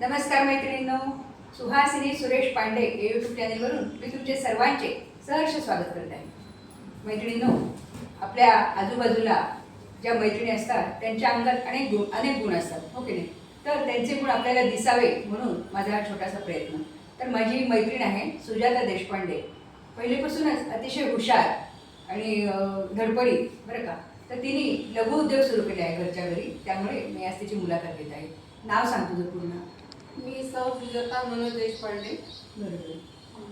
नमस्कार मैत्रिणींनो सुहासिनी सुरेश पांडे या यूट्यूब चॅनेलवरून मी तुमचे सर्वांचे सहर्ष स्वागत करत आहे. मैत्रिणींनो आपल्या आजूबाजूला ज्या मैत्रिणी असतात त्यांच्या अंगात अनेक गुण अनेक गुण असतात हो की नाही? तर त्यांचे गुण आपल्याला दिसावे म्हणून माझा हा छोटासा प्रयत्न. तर माझी मैत्रीण आहे सुजाता देशपांडे. पहिलेपासूनच अतिशय हुशार आणि धडपडी बरं का? तर तिने लघु उद्योग सुरू केले आहे घरच्या घरी. त्यामुळे मी आज तिची मुलाखत घेत आहे. नाव सांगतो जर पूर्ण. मी सौ सुजाता मनोज देशपांडे बरोबर.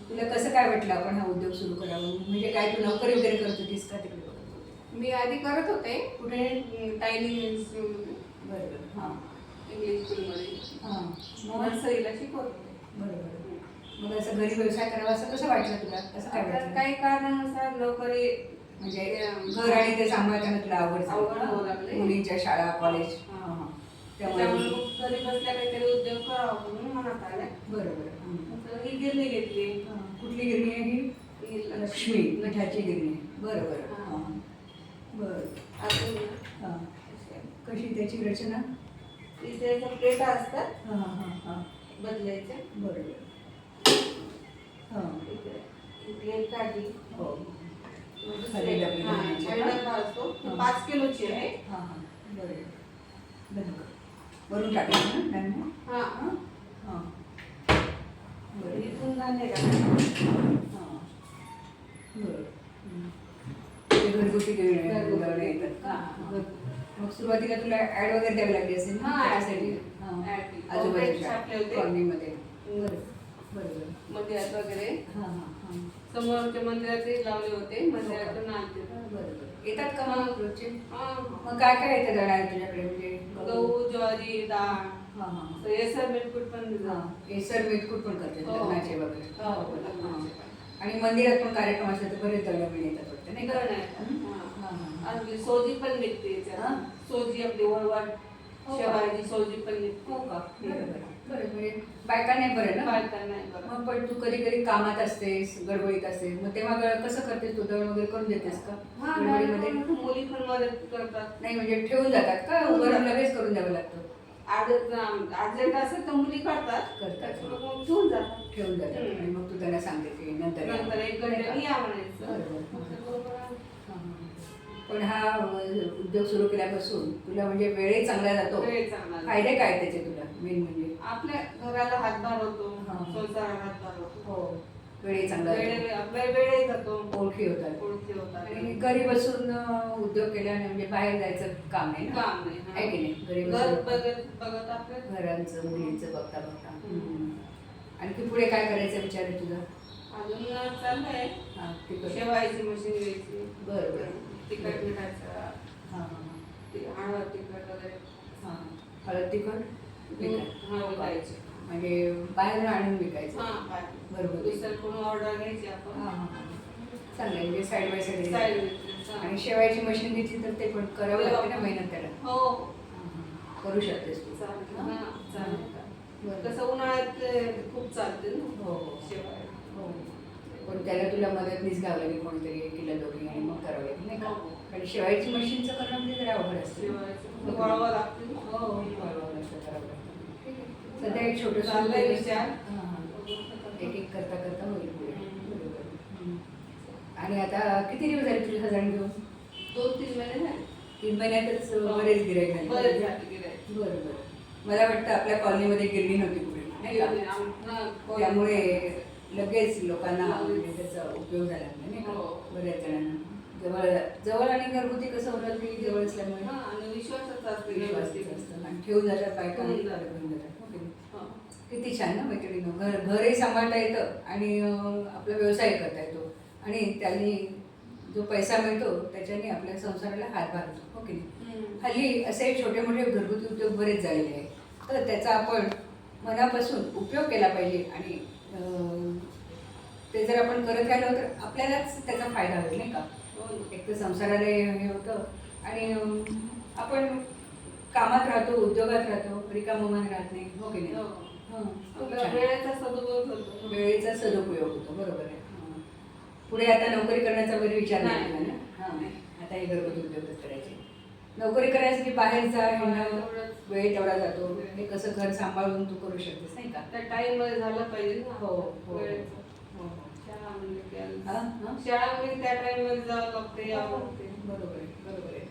तुला कसं काय वाटलं आपण हा उद्योग सुरू करावा? म्हणजे काय तू नोकरी वगैरे करत होतीस का तिकडे? मी आधी करत होते. कुठे? टायलिंग बरोबर. हां. इंग्लिश स्कूलमध्ये हां. मग? नर्सरीला शिकवत होते. बरोबर. मग असं घरी व्यवसाय करावा असं कसं वाटलं तुला? कसं काय वाटलं? काही कारणानुसार नोकरी म्हणजे घर आणि ते सांभाळताना तुला आवड आवड होऊ? लागली. मुलींच्या शाळा कॉलेज हां. हां हां त्याच्यामुळे त्यामुळे मग घरी बसल्या काहीतरी उद्योग करावा म्हणून मनात आलं बरोबर. तर ही गिरणी घेतली. हां. कुठली गिरणी आहे ही? लक्ष्मी. मिठाची गिरणी. बरं बरं. अजून हां. कशी त्याची रचना? प्लेटा असतात हां हां हां. बदलायच्या बरोबर. हां. इथे काढली हो. पाच किलोची आहे. हां हां. बरोबर. कर वरून टाकायचं ना हां. हां? हां. बरं इथून टाकायचं. हां. बरं. हं. घरगुती घरगुती. येतात का? हां. हां. मग सुरुवातीला तुला ऍड वगैरे द्यावी लागली असेल ना? हां, त्यासाठी. हां. आजूबाजूच्या. कॉलनीमध्ये. बरं. बरोबर मंदिरात वगैरे. हां हां हां. समोरच्या मंदिरातही लावले होते. मंदिरातून आणते बरोबर येतात का मग रोजचे. मग काय काय येतं दळायला तुझ्याकडे? म्हणजे गहू ज्वारी डाळ. हां हां. तर हे सर बिलकुल पण हां केसर मेथकूट पण करते हो. लग्नाचे वगैरे. हो, हां. आणि मंदिरात पण कार्यक्रम असले तर बरेच दळणं येतात वाटतं नाही का? सोजी पण निघते हां? सोजी आपली वळवाट हो. शेवाळ्याची सोजी हो का? बरोबर म्हणजे बायका नाही बरं ना? बायकांना नाही बरं. मग पण तू कधी कधी कामात असतेस गडबडीत असतेस मग तेव्हा ग- कसं करतेस? तू दळण वगैरे करून देतेस का? हां, गडबडीमध्ये? मुली पण मदत करतात. नाही म्हणजे ठेवून जातात का? उभं राहून लगेच करून द्यावं लागतं? अर्जंट असेल तर मुली करतात. करतात. मग मग ठेवून जातात. ठेवून जातात. हं. आणि मग तू त्यांना सांगते की नंतर या. नंतर एक घंट्याने या म्हणायचं. बरोबर. मग ते बरोबर आहे. पण हा उद्योग सुरू केल्यापासून तुला म्हणजे वेळही चांगला जातो. वेळ चांगला जातो. फायदे काय त्याचे तुला? मेन म्हणजे? आपल्या घराला हातभार होतो हां. संसाराला हातभार होतो. हो. वेळही चांगला वेळ जातो आपल्या वेळही जातो. ओळखी होतात. ओळखी होतात. आणि घरी बसून अ, उद्योग केल्याने म्हणजे बाहेर जायचं काम नाही ना? काम नाही आहे की नाही? घरी घर बसून बघत बघत आपल्या घरांचं मुलींचं बघता बघता. हं. आणखी पुढे काय करायचा विचार आहे तुझा? अजून चाललंय. हां ते कर. शेवायची मशीन घ्यायची. बरं, बरं. तिखट मिठाचं हां हां ते हळद तिखट वगैरे हां हळद तिखट विकायचं. हा विकायची म्हणजे बाहेर आणून विकायचं हा बाय. बरोबर. दुसरं कोण ऑर्डर घ्यायची आपण हां हां चांगलं आहे म्हणजे साईड बाय साईड. आणि शेवायची मशीन घेतली तर ते पण करावं लागते ना मेहनत त्याला हो. करू शकतेस तू चालेल हां? चालेल. बरं. कसं उन्हाळ्यात खूप चालते ना हो हो शेवाय हो पण त्याला तुला मदतनीस घ्यावं लागेल कोणतरी एकीला दोघी आणि मग करावं लागेल नाही का? हो. कारण शेवायची मशीनचं करणं म्हणजे जरा अवघड असतं. शेवायचं वळवा लागते. हो हो वळवावं लागतं, करावं लागतं. सध्या एक छोटं चाललंय विचार. एक एक करता करता होईल पुढे. आणि आता किती दिवस झाले तुझे हजार घेऊन? दोन तीन महिने झाले. तीन महिन्यातच बरेच गिराईक झाले. बरेच. बरं बरं. मला वाटतं आपल्या कॉलनीमध्ये गिरणी नव्हती पुढे नाही हा, त्यामुळे लगेच लोकांना म्हणजे त्याचा उपयोग झाला नाही का हो. बऱ्याच जणांना जवळ जवळ आणि घरगुती कसं होणार की जवळ असल्यामुळे हा, आणि विश्वासाचं असतं विश्वास व्यवस्थित. असतं आणि ठेवून जातात बायका. घेऊन जातात हो? हा. किती छान ना मैत्रिणीनं घर घरही सांभाळता येतं आणि आपला व्यवसाय करता येतो आणि त्यांनी जो पैसा मिळतो त्याच्याने आपल्या संसाराला हातभार होतो हो की नाही हम्म. हल्ली असे छोटे मोठे घरगुती उद्योग बरेच झालेले आहेत तर त्याचा आपण मनापासून उपयोग केला पाहिजे आणि ते जर आपण करत राहिलो तर आपल्यालाच त्याचा फायदा होईल नाही का हो. एक तर संसाराला हे होतं आणि आपण कामात राहतो उद्योगात राहतो रिकामं मन राहत नाही हो की नाही हो. हं. वेळेचा सदुपयोग होतो वेळेचा सदुपयोग होतो बरोबर आहे. पुढे आता नोकरी करण्याचा वगैरे विचार नाही ना हां आता हे घरगुती उद्योगच करायचे नोकरी करण्यासाठी बाहेर जा हा, येणं तेवढंच. वेळ तेवढा जातो हे कसं घर सांभाळून तू करू शकतेस नाही का त्या टाइममध्ये झालं पाहिजे ना हो, हो. हो, हो. शाळा म्हणलं की हा, आलं. हा. शाळा म्हणजे त्या टाइममध्ये जावं लागते बरोबर आहे बरोबर आहे.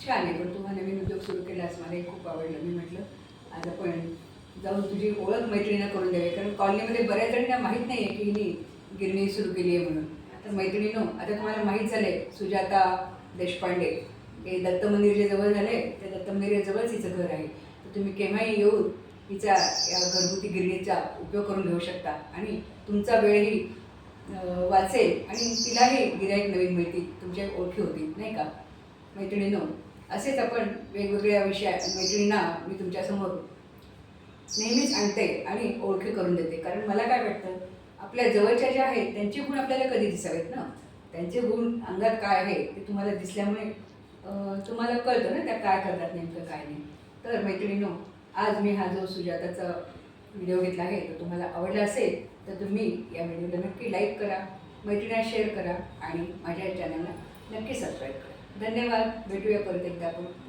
छान आहे पण तू हा नवीन उद्योग सुरू केलास मलाही खूप आवडलं मी म्हटलं आज आपण जाऊन तुझी ओळख मैत्रिणींना करून द्यावी कारण कॉलनीमध्ये बऱ्याच जणींना माहीत नाही आहे की हिने गिरणी सुरू केली आहे म्हणून तर मैत्रिणीनो आता तुम्हाला माहीत झालंय सुजाता देशपांडे हे दत्त मंदिरच्या जवळ झाले त्या दत्त मंदिराजवळच हिचं घर आहे. तर तुम्ही केव्हाही येऊन हिचा या घरगुती गिरणीचा उपयोग करून घेऊ शकता. आणि तुमचा वेळही वाचेल आणि तिलाही गिराईक नवीन मिळतील. तुमच्या ओळखी होतील नाही का? मैत्रिणीनो असेच आपण वेगवेगळ्या विषया मैत्रिणींना मी तुमच्यासमोर नेहमीच आणते आणि ओळखी करून देते. कारण मला काय वाटतं आपल्या जवळच्या ज्या आहेत त्यांचे गुण आपल्याला कधी दिसावेत ना? त्यांचे गुण अंगात काय आहे ते तुम्हाला दिसल्यामुळे तुम्हाला कळतं ना त्या काय करतात नेमकं काय नाही. तर मैत्रिणीनो आज मी हा जो सुजाताचा व्हिडिओ घेतला आहे तो तुम्हाला आवडला असेल तर तुम्ही या व्हिडिओला नक्की लाईक करा मैत्रिणीला शेअर करा आणि माझ्या चॅनलला नक्की सबस्क्राईब करा. धन्यवाद. भेटूया परत एकदा आपण.